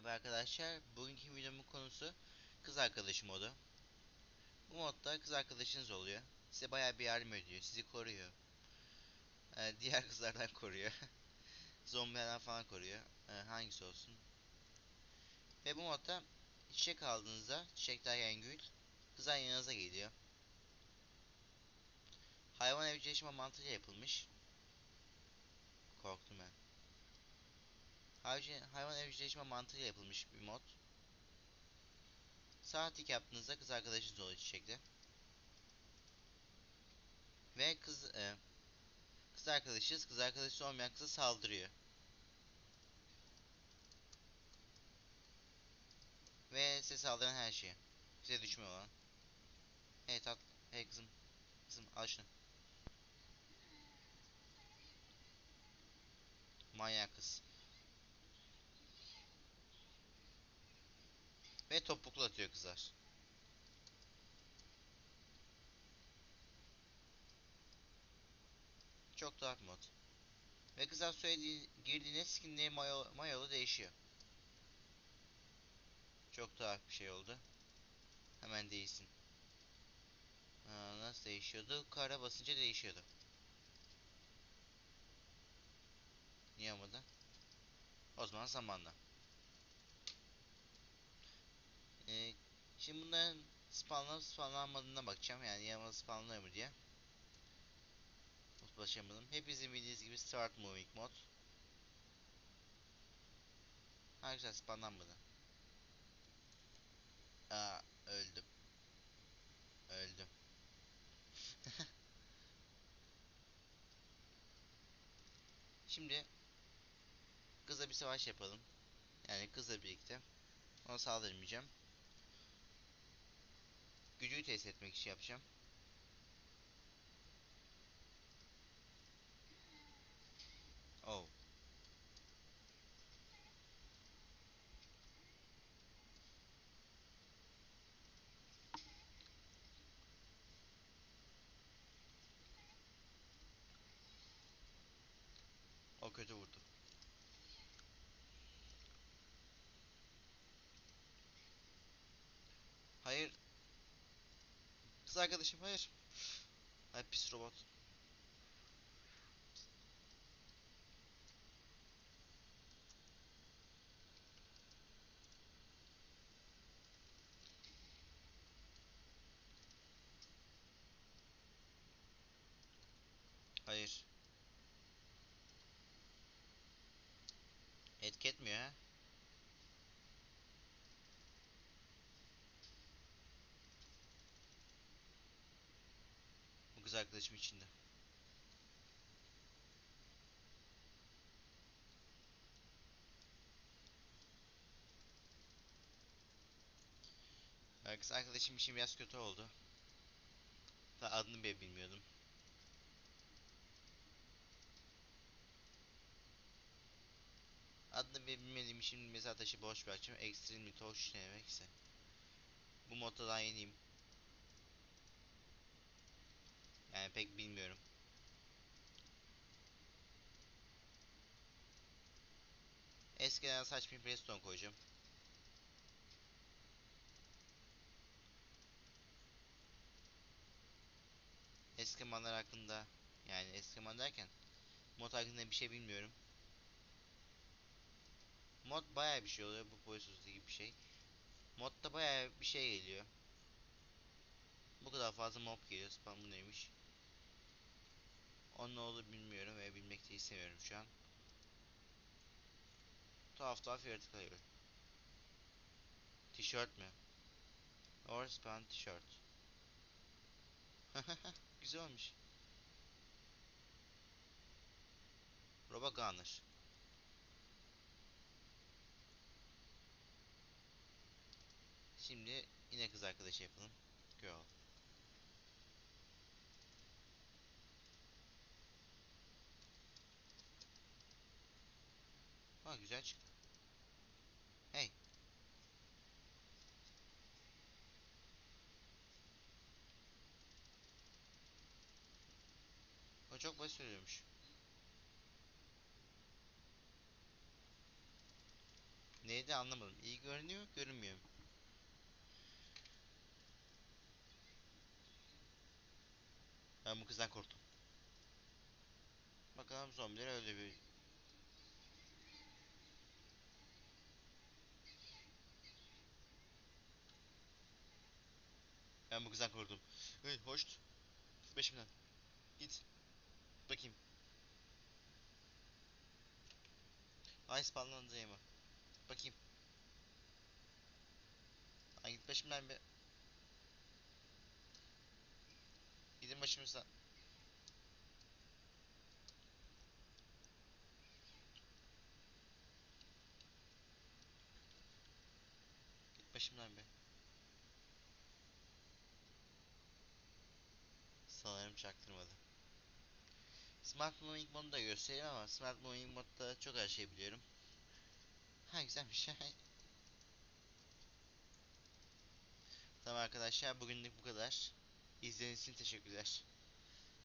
Merhaba arkadaşlar. Bugünkü videomun konusu kız arkadaşı modu. Bu modda kız arkadaşınız oluyor. Size bayağı bir yardım ediyor. Sizi koruyor. Ee, diğer kızlardan koruyor. Zombilerden falan koruyor. Ee, hangisi olsun. Ve bu modda çiçek aldığınızda çiçek derken gül kızlar yanınıza geliyor. Hayvan evcilleşme mantığıyla yapılmış. Korktum ben. Hayvan, hayvan evcilleşme mantığıyla yapılmış bir mod. Sağ tık yaptığınızda kız arkadaşınız oluyor çiçekte. Ve kız e, kız arkadaşınız kız arkadaşı olmayan kıza saldırıyor. Ve size saldıran her şeye. Size düşmüyor olan. Hey tat, hey kızım. Kızım al şunu. Manyak kız. Ve topuklu atıyor kızlar. Çok dark mod. Ve kızlar söylediği girdiğinde skinleri mayo, mayolu değişiyor. Çok dark bir şey oldu. Hemen değilsin. Aa, nasıl değişiyordu? Kara basınca değişiyordu. Niye olmadı? O zaman zamanla. Ee, şimdi bunların spawnlanıp spawnlanmadığına bakacağım. Yani yanıma spawnlanıyor mu diye. Ulaşamadım. Hepinizin bildiğiniz gibi Start Moving mod. Ha güzel spawnlanmadı. Aa öldüm. Öldüm. Şimdi kızla bir savaş yapalım. Yani kızla birlikte. Ona saldırmayacağım. Gücü test etmek için yapacağım. Oh. O kötü vurdu. Hayır. Kız arkadaşım hayır. Ay pis robot. Hayır. Etki etmiyor ha. Kız arkadaşım içinde. Kız arkadaşım için biraz kötü oldu. Daha adını bile bilmiyordum. Adını bile bilmediğim için mezar taşı boş bırakacağım. Extreme Torch ne demekse. Bu modda daha yeniyim. Yani pek bilmiyorum. Eskiden saç bir redstone koyacağım. Eski manlar hakkında yani eski man derken mod hakkında bir şey bilmiyorum. Mod baya bir şey oluyor bu boyutsuzluğu gibi bir şey. Modda baya bir şey geliyor. Bu kadar fazla mob geliyor. Spam neymiş? Onun ne olduğunu bilmiyorum ve bilmek de istemiyorum şu an. Tuhaf tuhaf yaratıklar geliyor. Tişört mü? Overspan tişört. Güzel olmuş. Roba Gunner. Şimdi yine kız arkadaşı yapalım. Girl. Ha güzel çıktı. Hey. O çok basit ölüyormuş. Neydi anlamadım. İyi görünüyor? Görünmüyor? Ben bu kızdan korktum. Bakalım zombiler öyle Ben bu kızdan korktum. Hey hoş. Peşimden. Git. Bakayım. Ay spawnlandı mı? Bakayım. Ay git başımdan bir. Gidin başımızdan. Git başımdan bir. Sanırım çaktırmadı. Smart Moving Mode'u da göstereyim ama Smart Moving Mode'da çok her şey biliyorum. Ha güzelmiş. tamam arkadaşlar bugünlük bu kadar. İzlediğiniz için teşekkürler.